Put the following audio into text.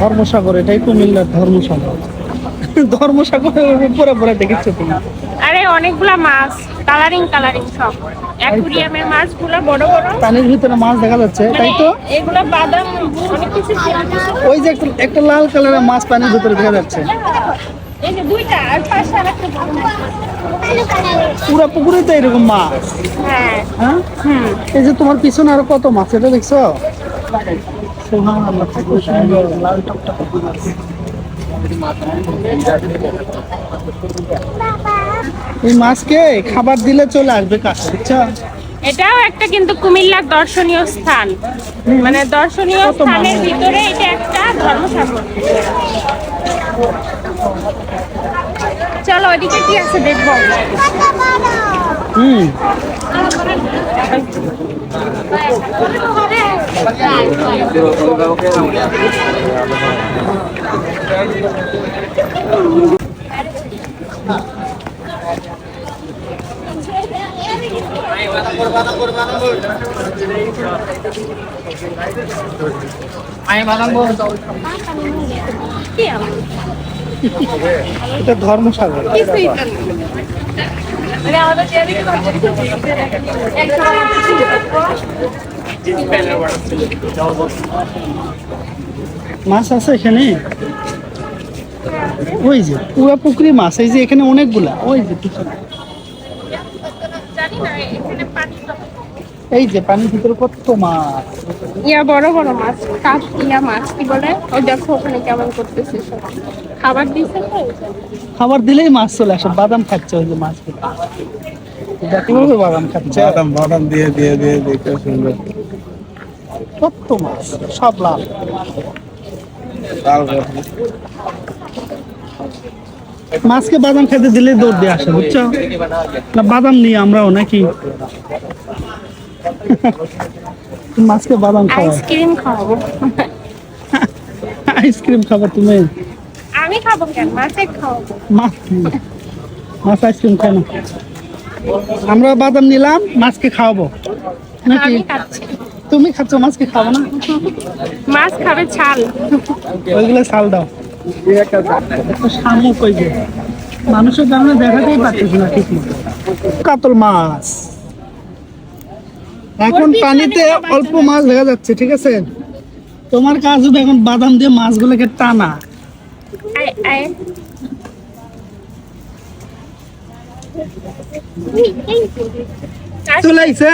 ধর্মসাগর এটাই কুমিল্লার ধর্মসাগর। ধর্মসাগরের উপরে পরে দেখেছ তুমি? আরে অনেকগুলা মাছ কালারিং কালারিং সব। অ্যাকুরিয়ামের মাছগুলো বড় বড়। পানির ভিতরে মাছ দেখা যাচ্ছে তাই তো? মানে এগুলো বাদাম অনেক কিছু ওই যে একটা লাল কালারের মাছ পানির ভিতরে দেখা যাচ্ছে। পুরো পুকুরে তো এরকম মাছ হ্যাঁ। হ্যাঁ? এই যে তোমার পিছনে আরও কত মাছ এটা দেখছ। এই মাছকে খাবার দিলে চলে আসবে কাছে এটাও একটা কিন্তু কুমিল্লার দর্শনীয় স্থান। মানে দর্শনীয় স্থানের ভিতরে এটা একটা ধর্মসাগর। চলো ওইদিকে কি আছে দেখব হুম কি আমার? এটা ধর্মসাগর তো না। মানে মাছ আছে এখানে ওই যে পুরো পুকুরি মাছ এই যে এখানে অনেকগুলা ওই যে জানি না এখানে। এই যে পানির ভিতরে কত মাছ? ইয়া বড় বড় মাছ কাপ ইয়া মাছ কি বলে? ওই দেখো ওখানে কেমন করতেছে সব। খাবার দিচ্ছে তো? খাবার দিলেই মাছ চলে আসে বাদাম খাচ্ছে ওই যে মাছ কীভাবে বাদাম খাচ্ছে? বাদাম বাদাম দিয়ে দিয়ে দিয়ে দেখতে সুন্দর। কত মাছ? সব লাল। লাল মাছকে বাদাম খেতে দিলে দৌড় দিয়ে আসে বুঝছ? না বাদাম নিয়ে আমরাও নাকি? মাছকে বাদাম খাওয়া আইসক্রিম খাওয়াবো আইসক্রিম খাবা তুমি? আমি খাব কেন? মাছে খাওয়াবো মাছ মাছ আইসক্রিম না। আমরা বাদাম নিলাম মাছকে খাওয়াবো। নাকি? তুমি খাচ্ছ মাছকে খাব না? মাছ খাবে ছাল। ওইগুলো ছাল দাও। শামুক ওই যে। মানুষের দামে দেখাতেই পারতেছি না ঠিক মতো কাতল মাছ। এখন পানিতে অল্প মাছ দেখা যাচ্ছে ঠিক আছে? তোমার কাজ হবে এখন বাদাম দিয়ে মাছগুলোকে টানা। চলে আইছে?